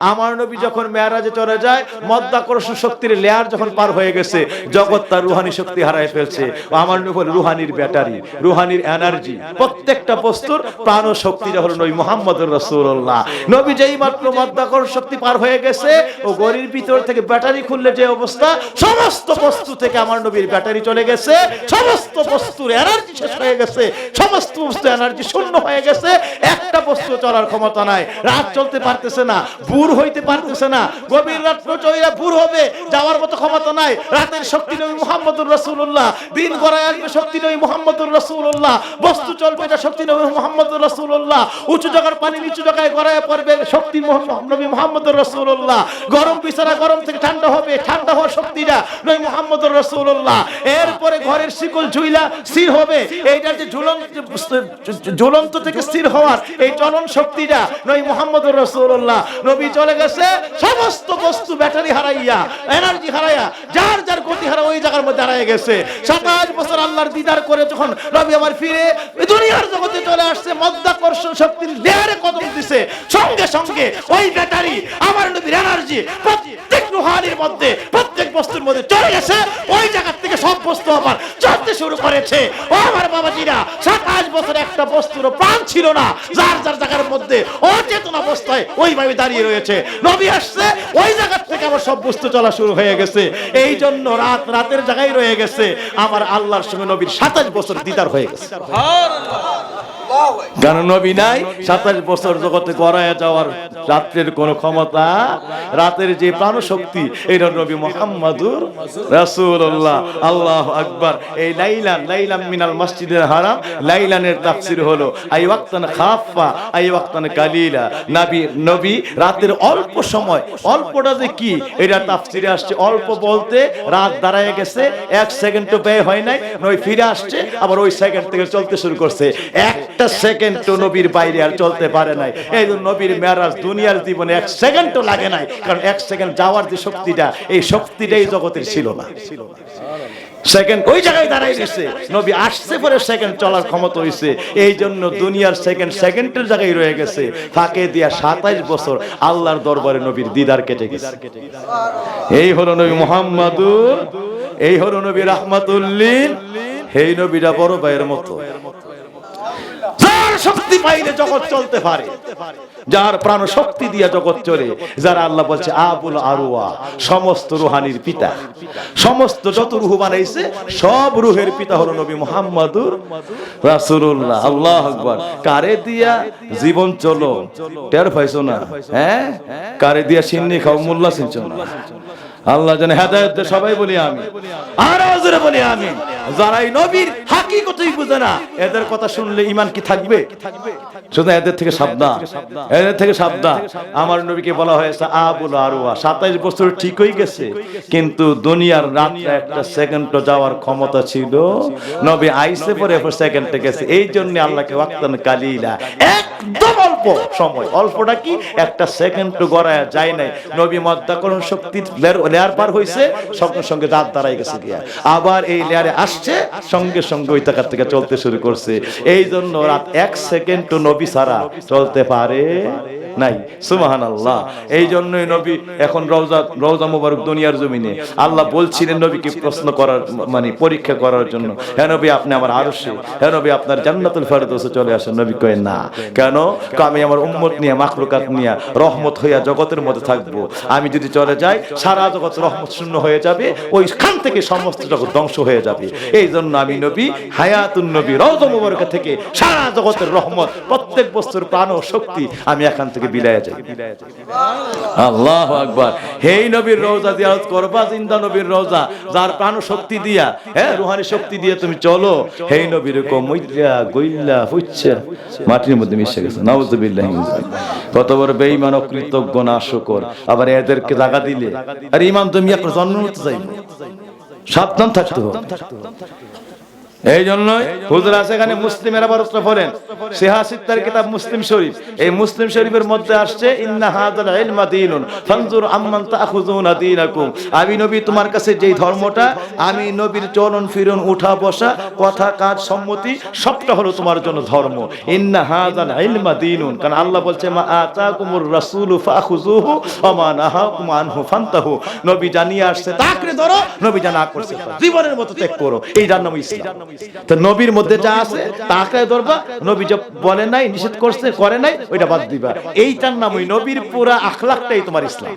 আমার নবী যখন মেয়ারাজে চলে যায়, মধ্যাকর্ষণ শক্তির লেয়ার যখন পার হয়ে গেছে, জগৎ তার রুহানি শক্তি হারায় ফেলছে। আমার নবী রুহানির ব্যাটারি, রুহানির এনার্জি প্রত্যেকটা বস্তুর প্রাণ ও শক্তি হলো নবী মোহাম্মদুর রাসূলুল্লাহ। নবী যেই মাত্র মধ্যাকর্ষণ শক্তি পার হয়ে গেছে, ও গরির ভিতর থেকে ব্যাটারি খুললে যে অবস্থা, সমস্ত বস্তু থেকে আমার নবীর ব্যাটারি চলে গেছে, সমস্ত বস্তুর এনার্জি শেষ হয়ে গেছে, সমস্ত বস্তু এনার্জি শূন্য হয়ে গেছে, একটা বস্তু চলার ক্ষমতা নাই। রাত চলতে পারতেছে না বুর হইতে পারতেছে না। গভীর রাত প্রচইরা বুর হবে, যাওয়ার মতো ক্ষমতা নাই। রাতের শক্তি নবী মুহাম্মদুর রাসূলুল্লাহ। দিন গড়ায় আসবে শক্তি নবী মুহাম্মদুর রাসূলুল্লাহ। বস্তু চলবে এটা শক্তি নবী মুহাম্মদুর রাসূলুল্লাহ। উঁচু জায়গার পানি নিচু জায়গায় গড়ায় পড়বে শক্তি নবী মুহাম্মদুর রাসূলুল্লাহ। গরম বিছানা গরম থেকে ঠান্ডা হবে, ঠান্ডা হওয়ার শক্তিটা নবী মুহাম্মদুর রাসূলুল্লাহ। এরপরে ঘরের শিকল ঝুইলা স্থির হবে। এইটার যে ঝুলন্ত ঝুলন্ত থেকে স্থির হওয়ার এই চলন শক্তিটা নবী মুহাম্মদুর রাসূলুল্লাহ। নবী চলে গেছে, সমস্ত বস্তু ব্যাটারি হারাইয়া এনার্জি হারাইয়া, যার যার গতি হারা ওই জায়গার মধ্যে হারাই গেছে। সাতাশ বছর আল্লাহর দিদার করে যখন নবী আমার ফিরে দুনিয়ার জগতে চলে আসছে মধ্যাকর্ষণ শক্তির লেয়ারে কদম দিছে। সঙ্গে সঙ্গে ওই ব্যাটারি, আমার নবীর এনার্জি প্রত্যেক রুহানির মধ্যে, প্রত্যেক বস্তুর মধ্যে চলে গেছে, ওই জায়গার থেকে সব বস্তু চলতে শুরু করেছে। ও আমার বাবাজিরা, সাতাশ বছর একটা বস্তুর প্রাণ ছিল না, যার যার জায়গার মধ্যে অচেতন অবস্থায় ওইভাবে দাঁড়িয়ে রয়েছে। নবী আসছে, ওই জায়গার থেকে আমার সব বস্তু চলা শুরু হয়ে গেছে। এই জন্য রাত রাতের জায়গায় রয়ে গেছে। আমার আল্লাহর সঙ্গে নবীর সাতাশ বছর দিদার হয়ে গেছে। কারণ নবী নাই, সাতাশ বছর জগতে গড়ায় যাওয়ার রাত্রের কোনো ক্ষমতা, রাতের যে এটা নবী মোহাম্মদুর রাসূলুল্লাহ। আল্লাহ আকবার। এই লাইলান লাইলাম মিনাল মসজিদের হারাম, লাইলানের তাফসীর হলো আই ওয়াক্তান খাফা আই ওয়াক্তান কালিলা। নবী নবী রাতের অল্প সময়, অল্পটা যে কি, এটা তাফসীরে আসছে, অল্প বলতে রাত দাঁড়ায় গেছে, এক সেকেন্ড তো ব্যয় হয় নাই নবী ফিরে আসছে, আবার ওই সেকেন্ড থেকে চলতে শুরু করছে। একটা সেকেন্ড তো নবীর বাইরে আর চলতে পারে নাই। এই জন্য নবীর মেয়ারাজ দুনিয়ার জীবনে এক সেকেন্ডও লাগে নাই। কারণ এক সেকেন্ড যাওয়ার যে শক্তিটা, এই শক্তিটাই জগতের ছিল না। সেকেন্ড ওই জায়গায় দাঁড়াই গেছে। নবী আসছে পরে সেকেন্ড চলার ক্ষমতা হইছে। এই জন্য দুনিয়ার সেকেন্ড সেকেন্ডের জায়গায় রয়ে গেছে। ফাঁকে দিয়া সাতাইশ বছর আল্লাহর দরবারে নবীর দিদার কেটে গেছে। এই হলো নবী মোহাম্মদুর, এই হলো নবী রাহমাতুল্লিন এই নবীরা বড় ভাইয়ের মতো। শক্তি পাইলে জগৎ চলতে পারে। যার প্রাণ শক্তি দিয়া জগৎ চলে, যারা আল্লাহ বলছে, আবুল আরুয়া সমস্ত রুহানির পিতা। সমস্ত যত রুহু বানাইছে, সব রুহের পিতা হলো নবী মুহাম্মাদুর রাসূলুল্লাহ। আল্লাহ আকবার। কারে দিয়া জীবন চলো? টের পাইছো না? হ্যাঁ? কারে দিয়া সিন্নি খাও, মোল্লা সিনছো না? আল্লাহ জানে, হেদায়েত সবাই বলি আমি আর জোরে বলি আমি যারা এই নবীর হাকিকতই বুঝে না, এদের কথা শুনলে ইমান কি থাকবে? শুধু এদের থেকে সাবধান, এদের থেকে সাবধান। আমার নবীকে বলা হয়েছে, আবুল আরুয়া সাতাইশ বছর ঠিক হয়ে গেছে, কিন্তু দুনিয়ার রাত্রে একটা সেকেন্ড যাওয়ার ক্ষমতা ছিল। নবী আইসে পরে সেকেন্ডে গেছে। এই জন্য আল্লাহকে ওয়াক্তান কালিলা। একদম অল্প সময়। অল্পটা কি? একটা সেকেন্ড গড়ায় যায় নাই। নবী মধ্যাকরণ শক্তি লেয়ার পার হইছে, সঙ্গে সঙ্গে দাঁত দাঁড়াই গেছে গিয়া। আবার এই লেয়ারে আসছে, সঙ্গে সঙ্গে ওই টাকার থেকে চলতে শুরু করছে। এই জন্য রাত এক সেকেন্ড তো নবী সারা চলতে পারে? নাই। সুমাহান আল্লাহ এই জন্যই নবী এখন রওজা রওজা মুবারক দুনিয়ার জমিনে। আল্লাহ বলছিলেন নবীকে প্রশ্ন করার মানে পরীক্ষা করার জন্য হ্যাঁ নবী, আপনি আমার আরশে হ্যাঁ নবী, আপনার জান্নাতুল ফেরদৌসে চলে আসেন। নবী কয়ে, না। কেন? আমি আমার উম্মত নিয়ে, মাখলুকাত নিয়ে, রহমত হইয়া জগতের মধ্যে থাকব। আমি যদি চলে যাই, সারা জগৎ রহমত শূন্য হয়ে যাবে, ওইখান থেকে সমস্ত জগৎ ধ্বংস হয়ে যাবে। এই জন্য আমি নবী, হায়াতুন নবী, রওজা মুবারক থেকে সারা জগতের রহমত, প্রত্যেক বস্তুর প্রাণ ও শক্তি আমি এখান থেকে বিলায় যাই আল্লাহ আকবার। হেই নবীর রওজা জিয়ারত করবা, জিন্দা নবীর রওজা। যার প্রাণ শক্তি দিয়া হ্যাঁ রুহানি শক্তি দিয়ে তুমি চলো। হেই নবীর মইদ্রা গইল্লা, ফুচ্ছা, মাটির মধ্যে মিশে গেছে। নাউজুবিল্লাহি। কত বড় বেঈমান, অকৃতজ্ঞ না শুকর আবার এদেরকে জায়গা দিলে। আর ইমাম তুমি একটা জন্ম হতে চাইব। সাবধান থাকতে হবে। এই জন্যই হুজুর আছে এখানে মুসলিমের আবার বলেন সিহাসিত্তার কিতাব মুসলিম শরীফ। এই মুসলিম শরীফের মধ্যে আসছে ইন্না হাদাল ইলমা দীনুন ফানজুর আম্মান তাখুযুনা দীনাকুম। আমি নবী তোমার কাছে যেই ধর্মটা আমি নবীর চলন ফিরন উঠা বসা কথা কাজ সম্মতি সবটা হলো তোমার জন্য ধর্ম। ইন্না হাদাল ইলমা দীনুন। কারণ আল্লাহ বলছে মা আতাকুমুর রাসূলু ফাখুযুহু ওয়া মা নাহাকুম আনহু ফান্তাহু। নবী জানিয়ে আসছে তাকরে ধরো নবী জানা করছে জীবনের মতো ত্যাগ করো। এই যার নাম ইসলাম। তো নবীর মধ্যে যা আছে তাকে ধরবা, নবী যা বলে নাই, নিষেধ করছে, করে নাই, ওইটা বাদ দিবা। এইটার নাম ওই নবীর পুরা আখলাখটাই তোমার ইসলাম।